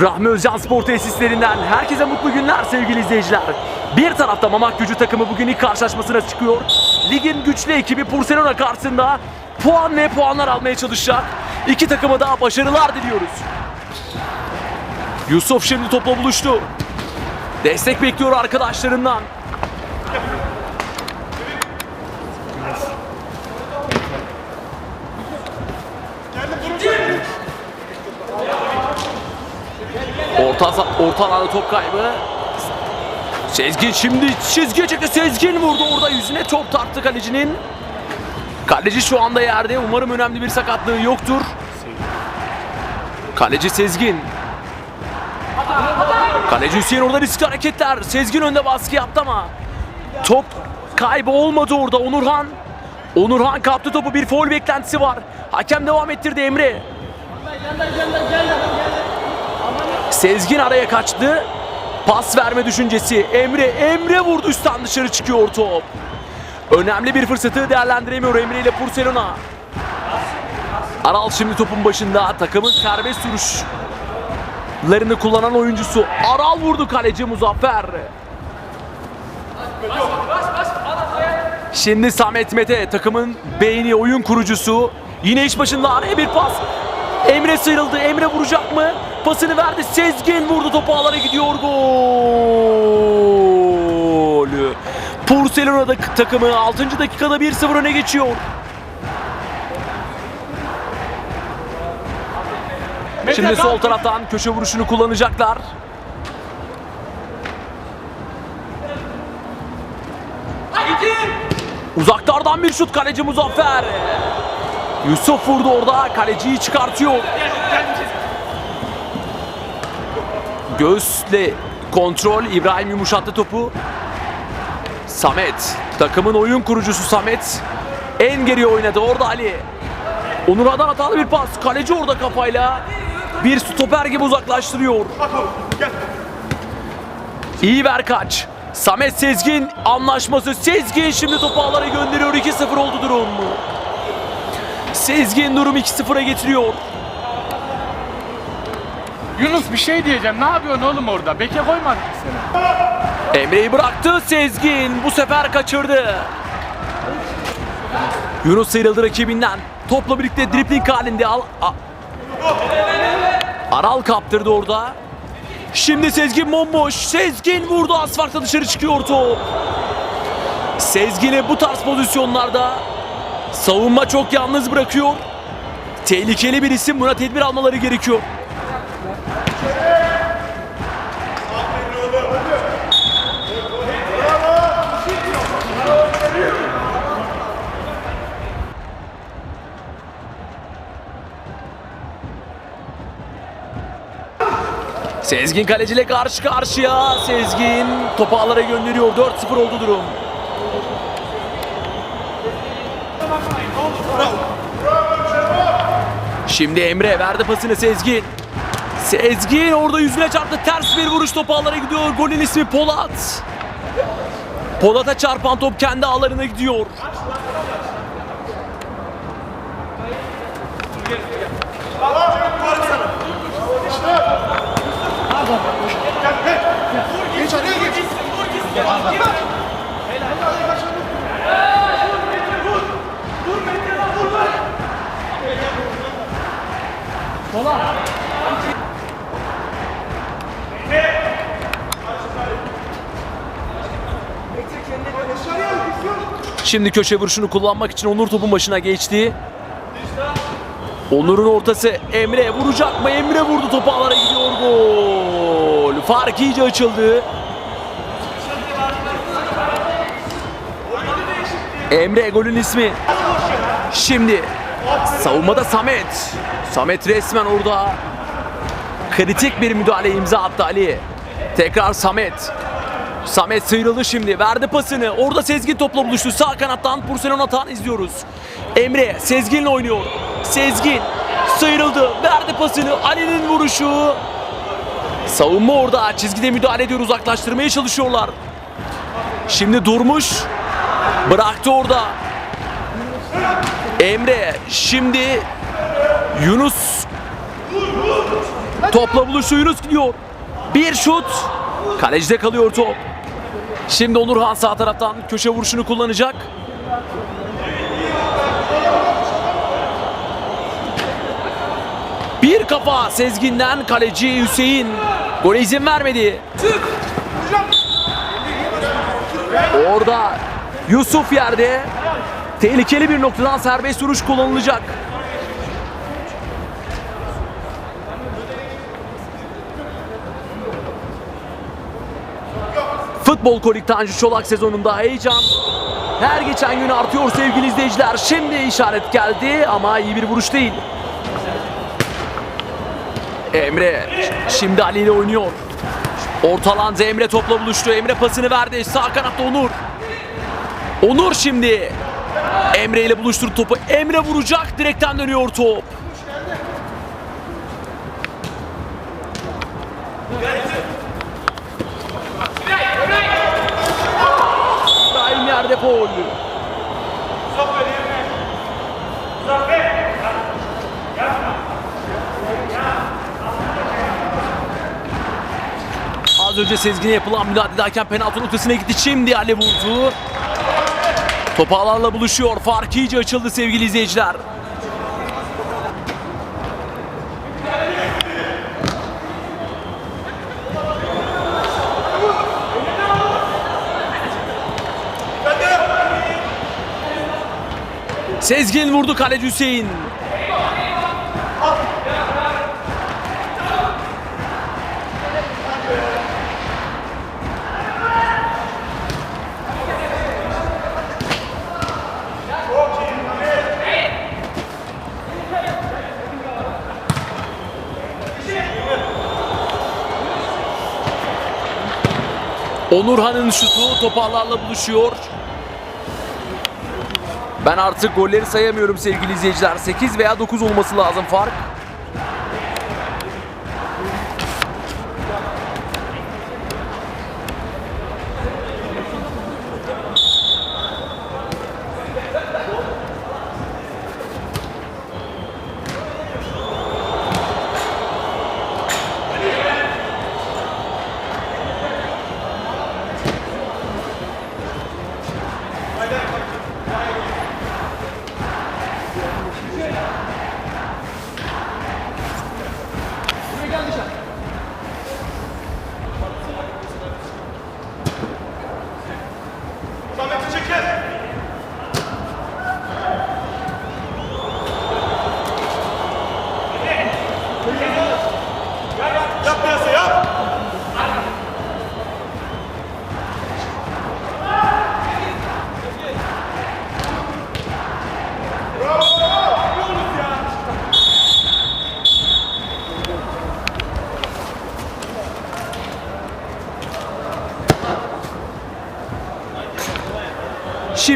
Rahmi Özcan Spor Tesislerinden herkese mutlu günler sevgili izleyiciler. Bir tarafta Mamak Gücü takımı bugün ilk karşılaşmasına çıkıyor. Ligin güçlü ekibi Barcelona karşısında puan ve puanlar almaya çalışacak. İki takıma da başarılar diliyoruz. Yusuf şimdi topla buluştu. Destek bekliyor arkadaşlarından. Orta, alanda top kaybı. Sezgin şimdi çizgiye çekti. Sezgin vurdu orada yüzüne top taktı kalecinin. Kaleci şu anda yerde. Umarım önemli bir sakatlığı yoktur. Kaleci Sezgin. Kaleci Hüseyin orada riskli hareketler. Sezgin önde baskı yaptı ama top kaybı olmadı orada. Onurhan Onurhan kaptı topu. Bir foul beklentisi var. Hakem devam ettirdi Emre. Sezgin araya kaçtı. Pas verme düşüncesi. Emre, Emre vurdu üstten dışarı çıkıyor top. Önemli bir fırsatı değerlendiremiyor Emre ile Barcelona. Aral şimdi topun başında. Takımın serbest vuruşlarını kullanan oyuncusu. Aral vurdu kaleci Muzaffer. Şimdi Samet Mete takımın beyni oyun kurucusu. Yine iş başında araya bir pas. Emre sıyrıldı. Emre vuracak mı? Pasını verdi. Sezgin vurdu. Topu ağlara gidiyor. Gol. Barcelona'da takımı 6. dakikada 1-0 öne geçiyor. Şimdi sol taraftan köşe vuruşunu kullanacaklar. Uzaklardan bir şut kaleci Muzaffer. Yusuf vurdu orada. Kaleciyi çıkartıyor. Göğüsle kontrol. İbrahim yumuşattı topu. Samet. Takımın oyun kurucusu Samet. En geriye oynadı. Orada Ali. Onura'dan hatalı bir pas. Kaleci orada kafayla. Bir stoper gibi uzaklaştırıyor. İyi ver kaç. Samet Sezgin anlaşması. Sezgin şimdi topu ağlara gönderiyor. 2-0 oldu durum. Sezgin durum 2-0'a getiriyor. Yunus bir şey diyeceğim. Ne yapıyorsun oğlum orada? Beke koymadık seni? Emre'yi bıraktı Sezgin. Bu sefer kaçırdı. Yunus sıyrıldı rakibinden. Topla birlikte dripling halinde al. A- Aral kaptırdı orada. Şimdi Sezgin bomboş. Sezgin vurdu asfalta dışarı çıkıyor top. Sezgin'i bu tarz pozisyonlarda savunma çok yalnız bırakıyor. Tehlikeli bir isim buna tedbir almaları gerekiyor. Sezgin kaleciyle karşı karşıya. Sezgin topu ağlara gönderiyor. 4-0 oldu durum. Şimdi Emre verdi pasını Sezgin. Sezgin orada yüzüne çarptı. Ters bir vuruş topu ağlara gidiyor. Golün ismi Polat. Polat'a çarpan top kendi ağlarına gidiyor. Şimdi köşe vuruşunu kullanmak için Onur topun başına geçti. Onur'un ortası Emre vuracak mı? Emre vurdu topu ağlara gidiyor gol. Fark iyice açıldı. Emre golün ismi. Şimdi savunmada Samet. Samet resmen orada kritik bir müdahale imza attı Ali. Tekrar Samet. Samet sıyrıldı şimdi. Verdi pasını. Orada Sezgin topla buluştu. Sağ kanattan Barcelona atan izliyoruz. Emre Sezgin'le oynuyor. Sezgin sıyrıldı. Verdi pasını. Ali'nin vuruşu. Savunma orada. Çizgide müdahale ediyor. Uzaklaştırmaya çalışıyorlar. Şimdi durmuş. Bıraktı orada. Emre şimdi Yunus Topla buluştu Yunus gidiyor. Bir şut. Kalecide kalıyor top. Şimdi Onurhan sağ taraftan köşe vuruşunu kullanacak. Bir kafa Sezgin'den kaleci Hüseyin. Gole izin vermedi. Orada Yusuf yerde. Tehlikeli bir noktadan serbest vuruş kullanılacak. Futbol Kolik Tanju Çolak sezonunda heyecan her geçen gün artıyor sevgili izleyiciler. Şimdi işaret geldi ama iyi bir vuruş değil. Emre şimdi Ali ile oynuyor. Ortalandı Emre topla buluştu. Emre pasını verdi. Sağ kanatta Onur. Onur şimdi. Emre ile buluşturdu topu. Emre vuracak. Direkten dönüyor top. Gol. Az önce Sezgin'e yapılan müdahale ederken penaltı noktasına gitti. Şimdi Ale vurdu. Top ağlarla buluşuyor. Fark iyice açıldı sevgili izleyiciler. Sezgin vurdu kaleci Hüseyin. Onurhan'ın şutu topağlarla buluşuyor. Ben artık golleri sayamıyorum sevgili izleyiciler. 8 veya 9 olması lazım fark.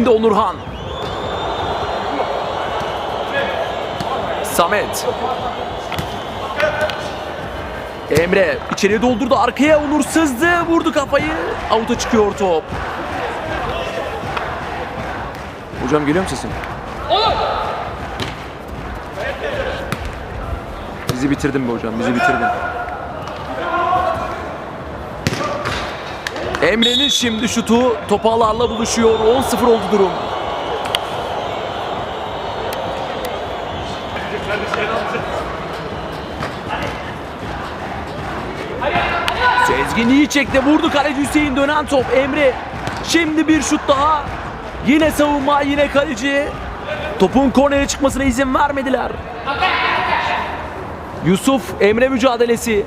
Şimdi Onurhan. Samet. Emre içeriye doldurdu arkaya Onur sızdı vurdu kafayı avuta çıkıyor top. Hocam geliyor mu sesim? Bizi bitirdin be hocam bizi bitirdin. Emre'nin şimdi şutu topağlarla buluşuyor 10-0 oldu durum. Sezgin iyi çekti. Vurdu kaleci Hüseyin dönen top. Emre. Şimdi bir şut daha. Yine savunma yine kaleci. Topun kornere çıkmasına izin vermediler. Yusuf Emre mücadelesi.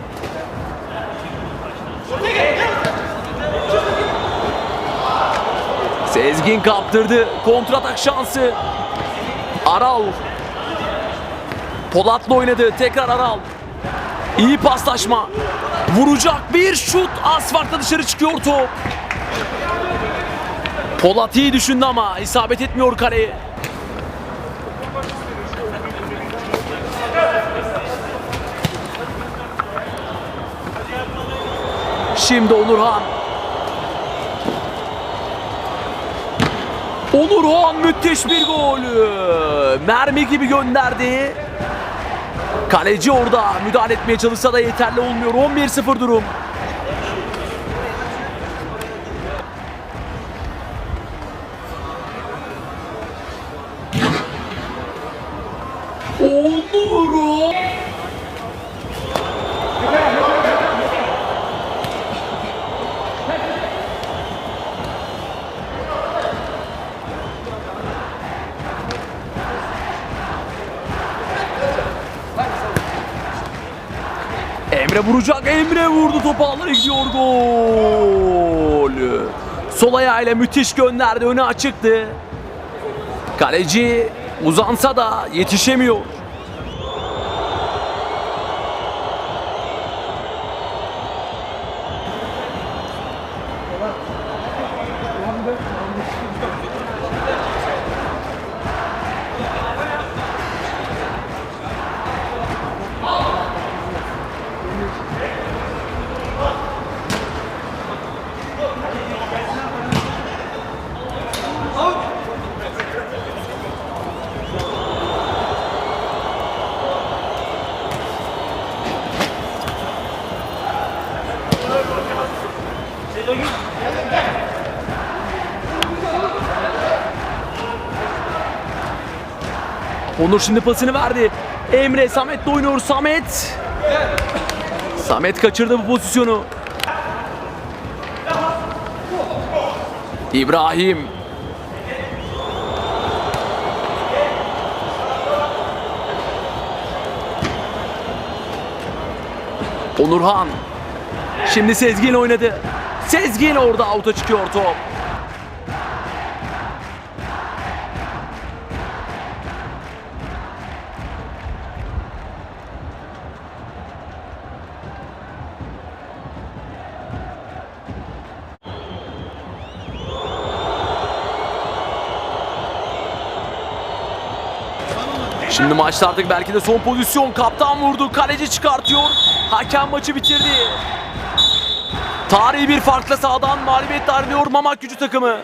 Sezgin kaptırdı. Kontratak şansı. Aral. Polat'la oynadı. Tekrar Aral. İyi paslaşma. Vuracak bir şut. Asfaltta dışarı çıkıyor top. Polat iyi düşündü ama isabet etmiyor kaleye. Şimdi Onurhan. Onurhan müthiş bir gol. Mermi gibi gönderdi. Kaleci orada müdahale etmeye çalışsa da yeterli olmuyor. 11-0 durum. Onur! Emre vuracak. Emre vurdu. Topu ağlara gidiyor. Gol. Sol ayağıyla müthiş gönderdi. Öne açıktı. Kaleci uzansa da yetişemiyor. Onur şimdi pasını verdi. Emre Samet'le oynuyor. Samet. Samet kaçırdı bu pozisyonu. İbrahim. Onurhan. Şimdi Sezgin oynadı. Sezgin orada avuta çıkıyor top. Şimdi maçta artık belki de son pozisyon. Kaptan vurdu. Kaleci çıkartıyor. Hakem maçı bitirdi. Tarihi bir farkla sağdan mağlubiyet darlıyor Mamak gücü takımı.